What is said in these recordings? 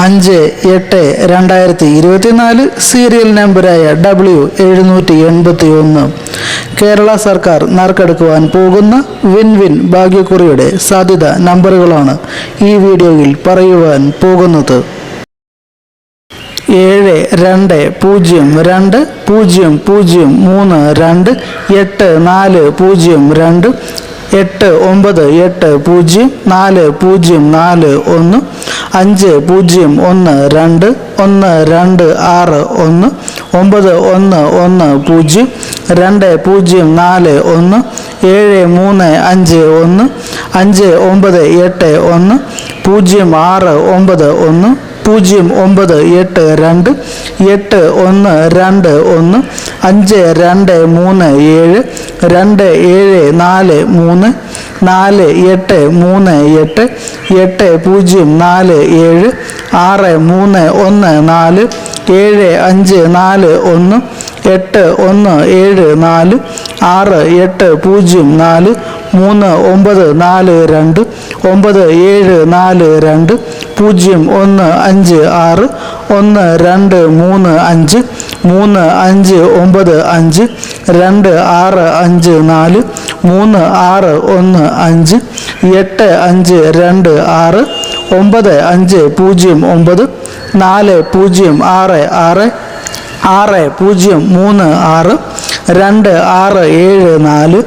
അഞ്ച് എട്ട് രണ്ടായിരത്തി ഇരുപത്തിനാല് സീരിയൽ നമ്പറായ ഡബ്ല്യു എഴുന്നൂറ്റി എൺപത്തി ഒന്ന് കേരള സർക്കാർ നറുക്കെടുക്കുവാൻ പോകുന്ന വിൻ വിൻ ഭാഗ്യക്കുറിയുടെ സാധ്യത നമ്പറുകളാണ് ഈ വീഡിയോയിൽ പറയുവാൻ പോകുന്നത്. ഏഴ് രണ്ട് പൂജ്യം രണ്ട് പൂജ്യം പൂജ്യം മൂന്ന് രണ്ട് എട്ട് നാല് പൂജ്യം രണ്ട് എട്ട് ഒമ്പത് എട്ട് പൂജ്യം നാല് പൂജ്യം നാല് ഒന്ന് അഞ്ച് പൂജ്യം ഒന്ന് രണ്ട് ഒന്ന് രണ്ട് ആറ് ഒന്ന് ഒമ്പത് ഒന്ന് ഒന്ന് പൂജ്യം രണ്ട് പൂജ്യം നാല് ഒന്ന് ഏഴ് മൂന്ന് അഞ്ച് ഒന്ന് അഞ്ച് ഒമ്പത് എട്ട് ഒന്ന് പൂജ്യം ആറ് ഒമ്പത് ഒന്ന് പൂജ്യം ഒമ്പത് എട്ട് രണ്ട് എട്ട് ഒന്ന് രണ്ട് ഒന്ന് അഞ്ച് രണ്ട് മൂന്ന് ഏഴ് രണ്ട് ഏഴ് നാല് മൂന്ന് നാല് എട്ട് മൂന്ന് എട്ട് എട്ട് പൂജ്യം നാല് ഏഴ് ആറ് മൂന്ന് ഒന്ന് നാല് ഏഴ് അഞ്ച് നാല് ഒന്ന് എട്ട് ഒന്ന് ഏഴ് നാല് ആറ് എട്ട് പൂജ്യം നാല് മൂന്ന് ഒമ്പത് നാല് രണ്ട് ഒമ്പത് ഏഴ് നാല് രണ്ട് പൂജ്യം ഒന്ന് അഞ്ച് ആറ് ഒന്ന് രണ്ട് മൂന്ന് അഞ്ച് മൂന്ന് അഞ്ച് ഒമ്പത് അഞ്ച് രണ്ട് ആറ് അഞ്ച് നാല് മൂന്ന് ആറ് ഒന്ന് അഞ്ച് എട്ട് അഞ്ച് രണ്ട് ആറ് ഒമ്പത് അഞ്ച് പൂജ്യം ഒമ്പത് നാല് പൂജ്യം ആറ് ആറ് ആറ് പൂജ്യം മൂന്ന് ആറ് രണ്ട് ആറ് ഏഴ് നാല്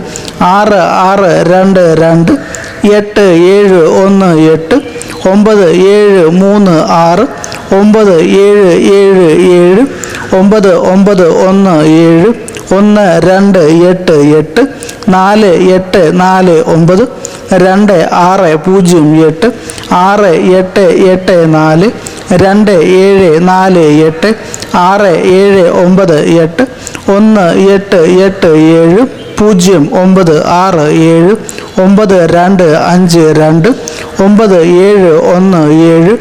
ആറ് ആറ് രണ്ട് രണ്ട് എട്ട് ഏഴ് ഒന്ന് എട്ട് ഒമ്പത് ഏഴ് മൂന്ന് ആറ് ഒമ്പത് ഏഴ് ഏഴ് ഏഴ് ഒമ്പത് ഒമ്പത് ഒന്ന് ഏഴ് ഒന്ന് രണ്ട് എട്ട് എട്ട് നാല് എട്ട് നാല് ഒമ്പത് രണ്ട് ആറ് പൂജ്യം എട്ട് ആറ് എട്ട് എട്ട് നാല് രണ്ട് ഏഴ് നാല് എട്ട് ആറ് ഏഴ് ഒമ്പത് എട്ട് ഒന്ന് എട്ട് എട്ട് ഏഴ് പൂജ്യം ഒമ്പത് ആറ് ഏഴ് ഒമ്പത് രണ്ട് അഞ്ച് രണ്ട് ഒമ്പത് ഏഴ് ഒന്ന് ഏഴ്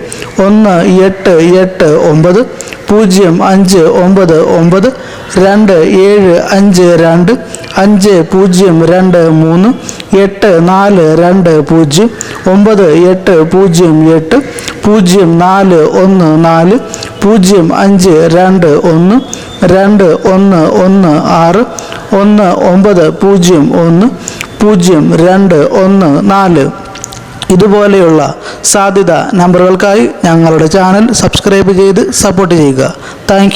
ഒന്ന് എട്ട് എട്ട് ഒമ്പത് പൂജ്യം അഞ്ച് ഒമ്പത് ഒമ്പത് രണ്ട് ഏഴ് അഞ്ച് രണ്ട് അഞ്ച് പൂജ്യം രണ്ട് മൂന്ന് എട്ട് നാല് രണ്ട് പൂജ്യം ഒമ്പത് എട്ട് പൂജ്യം എട്ട് പൂജ്യം നാല് ഒന്ന് നാല് പൂജ്യം അഞ്ച് രണ്ട് ഒന്ന് രണ്ട് ഒന്ന് ഒന്ന് ആറ് ഒന്ന് ഒമ്പത് പൂജ്യം ഒന്ന് പൂജ്യം രണ്ട് ഒന്ന് നാല്. ഇതുപോലെയുള്ള സാധ്യത നമ്പറുകൾക്കായി ഞങ്ങളുടെ ചാനൽ സബ്സ്ക്രൈബ് ചെയ്ത് സപ്പോർട്ട് ചെയ്യുക. താങ്ക്